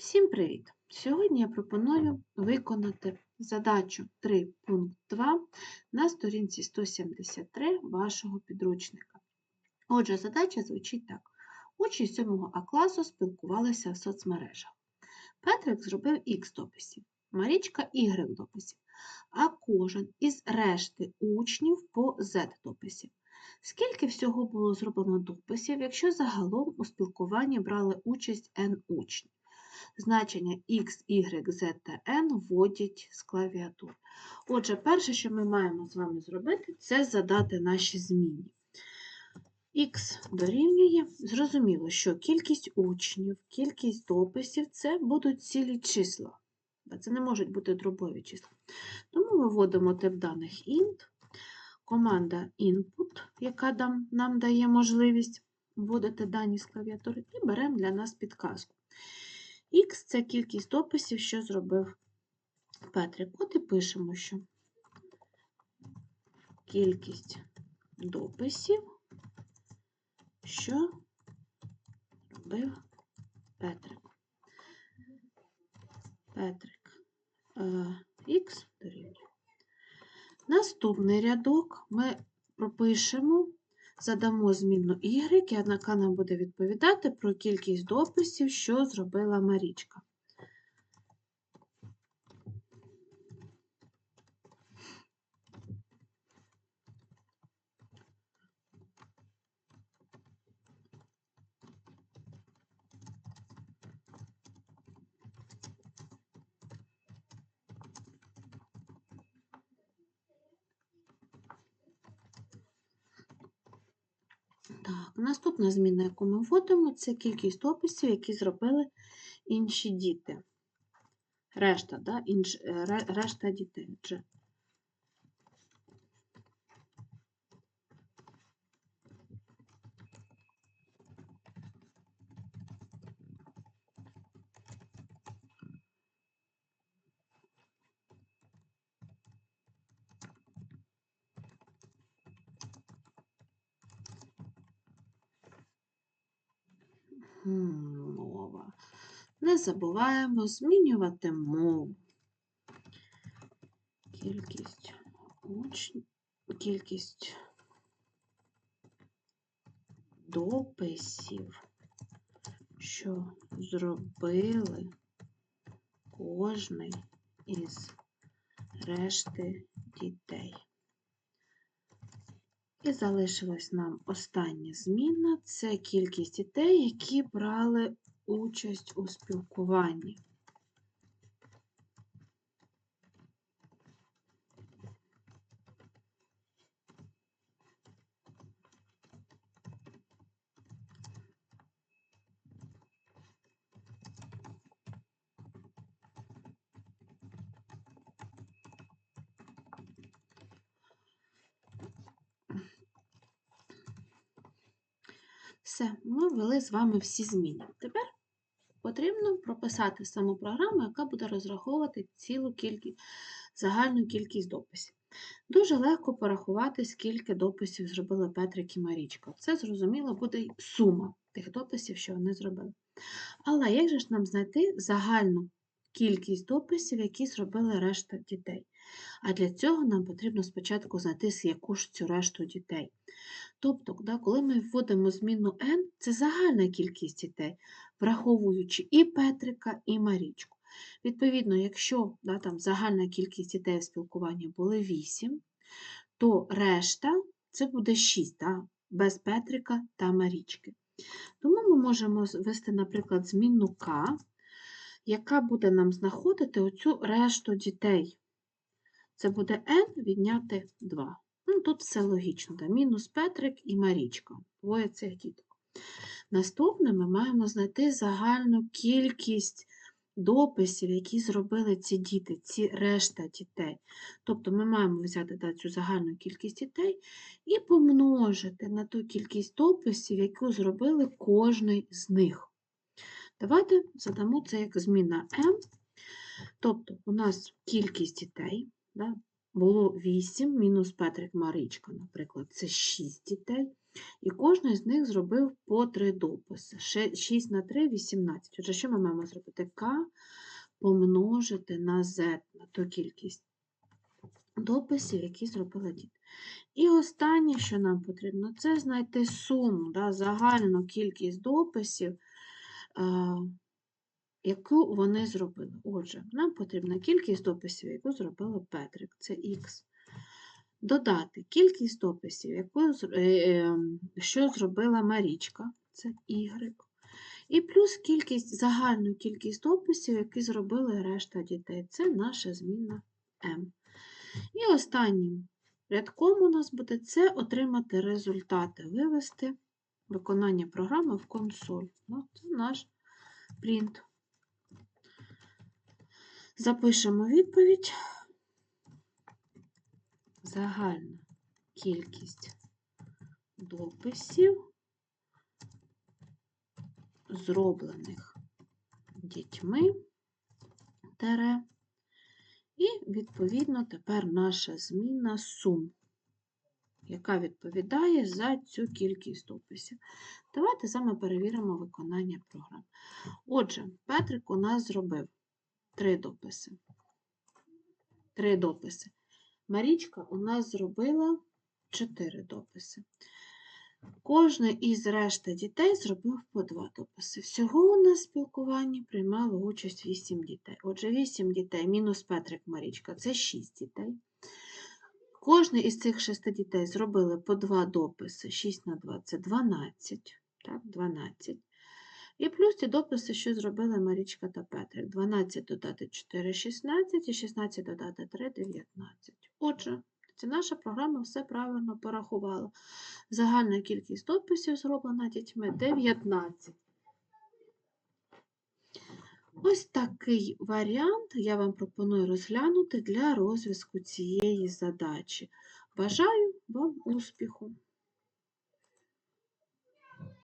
Всім привіт! Сьогодні я пропоную виконати задачу 3 пункт 2 на сторінці 173 вашого підручника. Отже, задача звучить так. Учні 7 А класу спілкувалися в соцмережах. Петрик зробив Х дописів, Марічка Y дописів, а кожен із решти учнів по Z дописів. Скільки всього було зроблено дописів, якщо загалом у спілкуванні брали участь N учнів? Значення X, Y, Z та N вводять з клавіатури. Отже, перше, що ми маємо з вами зробити, це задати наші змінні. Х дорівнює, зрозуміло, що кількість учнів, кількість дописів це будуть цілі числа. Це не можуть бути дробові числа. Тому ми вводимо тип даних int, команда input, яка нам дає можливість вводити дані з клавіатури, і беремо для нас підказку. Х це кількість дописів, що зробив Петрик. От і пишемо, що кількість дописів, що робив Петрик. Петрик Х дорівнює. Наступний рядок ми пропишемо, задамо змінну y, яка нам буде відповідати про кількість дописів, що зробила Марічка. Так, наступна зміна, яку ми вводимо, це кількість описів, які зробили інші діти. Решта, да? Інш, е, ре- решта дітей. Мова. Не забуваємо змінювати мову. Кількість учнів, кількість дописів, що зробили кожний із решти дітей. І залишилась нам остання зміна це кількість дітей, які брали участь у спілкуванні. Все, ми ввели з вами всі зміни. Тепер потрібно прописати саму програму, яка буде розраховувати цілу кількість, загальну кількість дописів. Дуже легко порахувати, скільки дописів зробили Петрик і Марічка. Це, зрозуміло, буде сума тих дописів, що вони зробили. Але як же ж нам знайти загальну кількість дописів, які зробили решта дітей? А для цього нам потрібно спочатку знайти, яку ж цю решту дітей. Тобто, да, коли ми вводимо змінну n, це загальна кількість дітей, враховуючи і Петрика, і Марічку. Відповідно, якщо да, там, загальна кількість дітей в спілкуванні були 8, то решта це буде 6, да, без Петрика та Марічки. Тому ми можемо ввести, наприклад, змінну k, яка буде нам знаходити оцю решту дітей. Це буде n відняти 2. Ну, тут все логічно. Да? Мінус Петрик і Марічка. Двоє цих діток. Наступне ми маємо знайти загальну кількість дописів, які зробили ці діти, ці решта дітей. Тобто ми маємо взяти да, цю загальну кількість дітей і помножити на ту кількість дописів, яку зробили кожний з них. Давайте задамо це як зміна m. Тобто у нас кількість дітей. Да, було 8, мінус Петрик Маричка, наприклад, це 6 дітей. І кожен з них зробив по три дописи. 6 на 3 – 18. Отже, що ми маємо зробити? К помножити на Z, на ту кількість дописів, які зробили діти. І останнє, що нам потрібно, це знайти суму, да, загальну кількість дописів, яку вони зробили. Отже, нам потрібна кількість дописів, яку зробила Петрик, це Х. Додати кількість дописів, яку, е, е, що зробила Марічка, це Y. І плюс кількість, загальну кількість дописів, які зробили решта дітей. Це наша змінна m. І останнім рядком у нас буде це отримати результати, вивести виконання програми в консоль. Ну, це наш принт. Запишемо відповідь. Загальна кількість дописів, зроблених дітьми, тере, і, відповідно, тепер наша зміна сум, яка відповідає за цю кількість дописів. Давайте саме перевіримо виконання програм. Отже, Петрик у нас зробив три дописи. Три дописи. Марічка у нас зробила чотири дописи. Кожний із решти дітей зробив по два дописи. Всього у нас в спілкуванні приймало участь 8 дітей. Отже, 8 дітей мінус Петрик Марічка це 6 дітей. Кожний із цих 6 дітей зробили по два дописи. 6 на 2 це 12. Так, 12. І плюс ті дописи, що зробили Марічка та Петрик. 12 додати 4 – 16, і 16 додати 3 – 19. Отже, наша програма все правильно порахувала. Загальна кількість дописів зроблена дітьми 19. Ось такий варіант я вам пропоную розглянути для розв'язку цієї задачі. Бажаю вам успіху!